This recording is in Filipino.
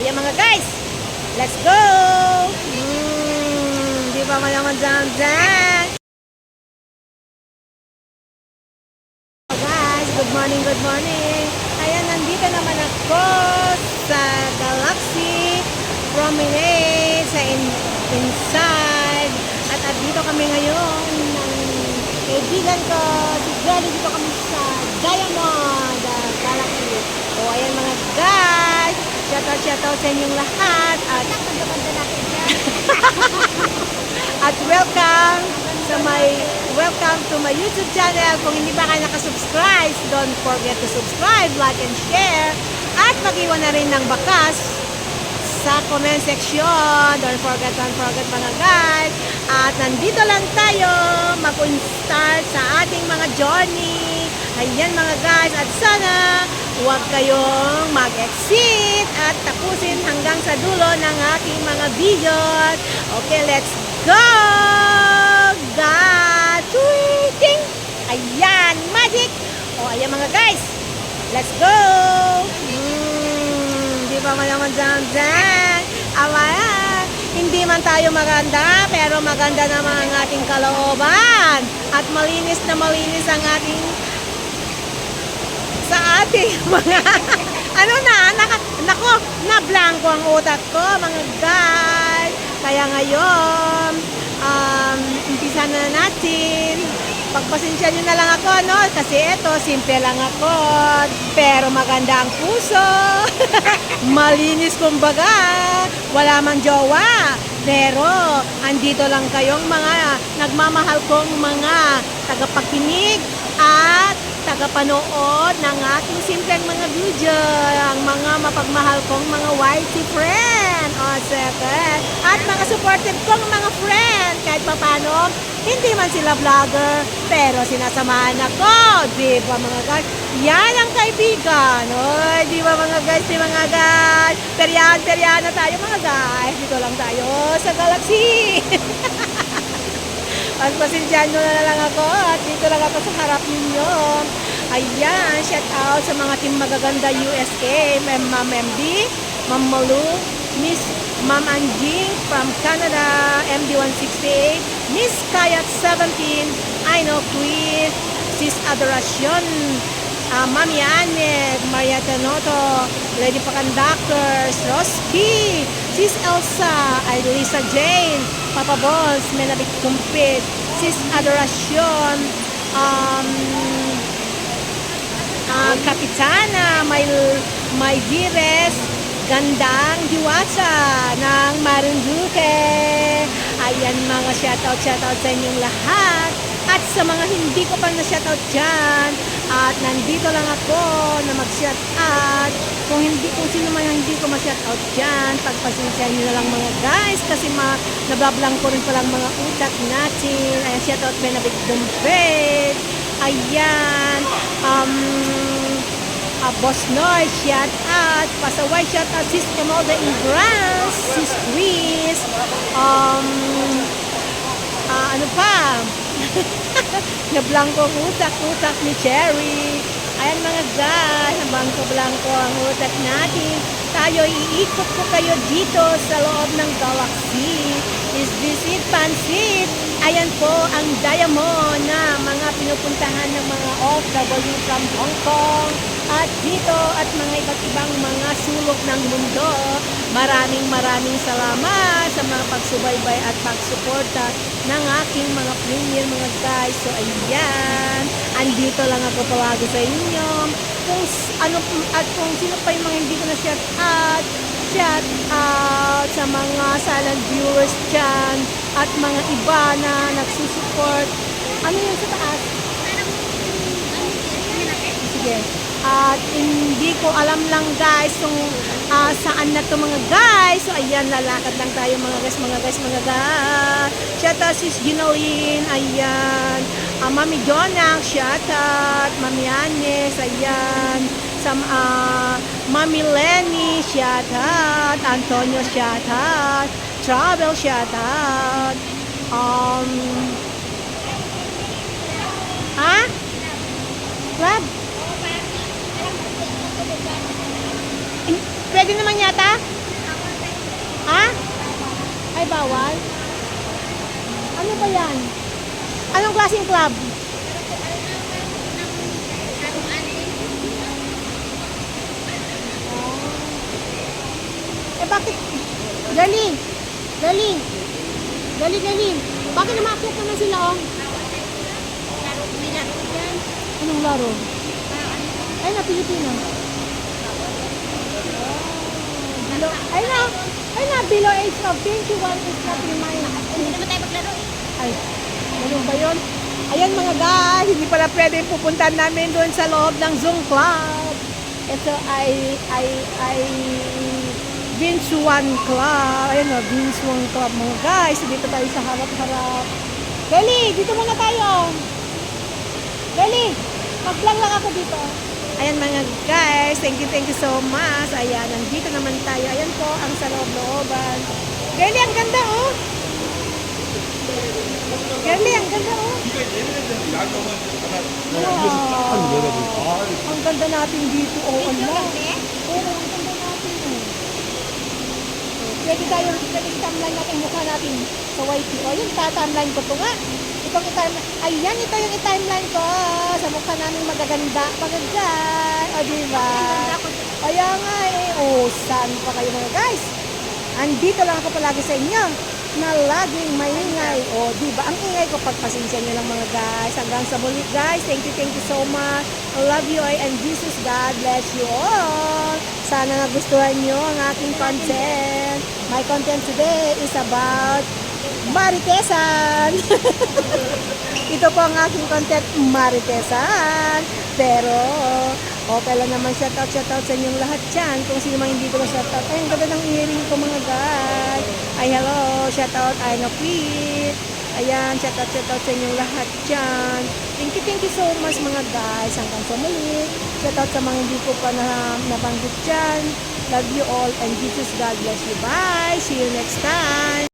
Ayan mga guys, let's go! Mm, di ba mayaman dyan dyan? Guys, good morning, good morning. Ayan, nandito naman ako sa Galaxy Promenade, sa in, inside. At at dito kami ngayon ng kaibigan ko, si Jelly. Dito kami sa Diamond uh, Galaxy. O, ayan mga guys. Shout out, shout out sa inyong lahat. At at welcome sa my welcome to my YouTube channel. Kung hindi pa kayo nakasubscribe, don't forget to subscribe, like, and share. At mag-iwan na rin ng bakas sa comment section. Don't forget, don't forget mga guys. At nandito lang tayo mag-start sa ating mga journey. Ayan mga guys. At sana huwag kayong mag-exit at tapusin hanggang sa dulo ng ating mga videos. Okay, let's go! God! Tweeting! Ayan, magic! O, ayan mga guys. Let's go! Mm, di ba mayaman dyan dyan? Awayan! Hindi man tayo maganda, pero maganda naman ang ating kalooban. At malinis na malinis ang ating ating mga ano na, naka, nako, na blanco ang utak ko, mga guys. Kaya ngayon, um, umpisa na natin. Pagpasensya nyo na lang ako, no? Kasi ito, simple lang ako. Pero maganda ang puso. Malinis kumbaga. Wala mang jowa. Pero, andito lang kayong mga nagmamahal kong mga tagapakinig at tagapanood ng ating simpleng mga video, ang mga mapagmahal kong mga YT friend, o second, at mga supportive kong mga friend, kahit papano, hindi man sila vlogger, pero sinasamahan ako, di ba mga guys? Yan ang kaibigan, oy, di ba mga guys, di mga guys? Peryan, peryan na tayo mga guys, dito lang tayo sa Galaxy. Pagpasensyahan nyo na lang ako at dito lang ako sa harap ninyo. Ayan, shout out sa mga team magaganda USA, Ma'am Ma'am MD, Ma'am Malu, Miss Ma'am Anjing from Canada, MD168, Miss Kayat 17, I know Queen, Sis Adoracion, uh, Mami Aneg, Maria Tanoto, Lady Pacandactors, Roski, Sis Elsa, Lisa Jane, Papa Bones, Menabit Kumpit, Sis Adoracion, um, uh, Kapitana, May, May Gires, Gandang Diwata ng Marinduque. Ayan mga shoutout, shoutout sa inyong lahat. At sa mga hindi ko pa na-shoutout dyan, at nandito lang ako na mag-shoutout. Kung hindi kung sino man hindi ko ma-shoutout dyan, pagpasensyahan nyo na lang mga guys kasi ma nabablang ko rin palang mga utak natin. Ayan, shoutout Benabit Dumpet. Ayan. Um, uh, Boss Noy, shout out. Pasaway, shout out. Sis Imelda Ingrans, Sis Chris. Um, ah, ano pa? na blanco ang utak, utak ni Cherry. Ayan mga guys, ang bangko-blanco ang utak natin. Tayo, iikot ko kayo dito sa loob ng galaxy. Is this it, Pansit? Ayan po ang diamond na mga pinupuntahan ng mga OFW from Hong Kong at dito at mga iba't ibang mga sulok ng mundo. Maraming maraming salamat sa mga pagsubaybay at pagsuporta ng aking mga premier mga guys. So ayan, andito lang ako palagi sa inyo. Kung ano at kung sino pa yung mga hindi ko na shout out, shout out sa mga silent viewers dyan at mga iba na nagsusupport. Ano yun sa taas? Sige. At hindi ko alam lang guys kung ah, saan na to mga guys. So ayan, lalakad lang tayo mga guys, mga guys, mga guys. Shout out sis Ginoline, ayan. Ah, Mami Jonang, shout out. Mami Anes, ayan. Sa, ah, Mami Lenny, shout out. Antonio, shout out. Travel, shout out. Um, ah? Club? Pwede naman yata? Ha? Ay, bawal? Ano ba yan? Anong klaseng club? Dali! Dali! Dali, dali! Bakit namakyat naman sila oh? Anong laro? Ay na, Pilipino. Below, ay na! Ay na, below age of 21 is not remind. Hindi naman tayo maglaro eh. Ay, ganun ba yun? Ayan mga guys, hindi pala pwede pupuntahan namin doon sa loob ng Zoom Club. Ito ay, ay, ay, Vince One Club. Ayan o, Vince One Club mga guys. Dito tayo sa harap-harap. Deli, dito muna tayo. Deli, mag-vlog lang ako dito. Ayan mga guys, thank you, thank you so much. Ayan, nandito naman tayo. Ayan po, ang sa loob-looban. Deli, ang ganda oh. Girlie, ang ganda oh. Wow. Ang ganda natin dito. Oh, ang ganda natin oh. Oh, Pwede tayo, pwede timeline natin mukha natin sa YT. O, yun, timeline ko to nga. Itong i-timeline. Ayan, ito yung i-timeline ko. Sa mukha namin magaganda. Magagay. O, diba? Kaya nga eh. Oh, saan pa kayo mga guys? Andito lang ako palagi sa inyo na laging maingay. O, di ba? Ang ingay ko, pagpasensya nyo lang mga guys. Hanggang sa muli guys. Thank you, thank you so much. I love you I, and Jesus God bless you all. Sana nagustuhan nyo ang aking content. My content today is about Maritesan. Ito po ang aking content, Maritesan. Pero, okay lang naman shoutout, shoutout sa inyong lahat dyan. Kung sino mang hindi ko shoutout. Ay, ang ganda ng earring ko mga guys. Ay, hello, shoutout, I know quit. Ayan, shoutout, shoutout sa inyong lahat dyan. Thank you, thank you so much mga guys. Hanggang sa muli. Shoutout sa mga hindi ko pa na, nabanggit dyan. Love you all and Jesus God bless you. Bye! See you next time!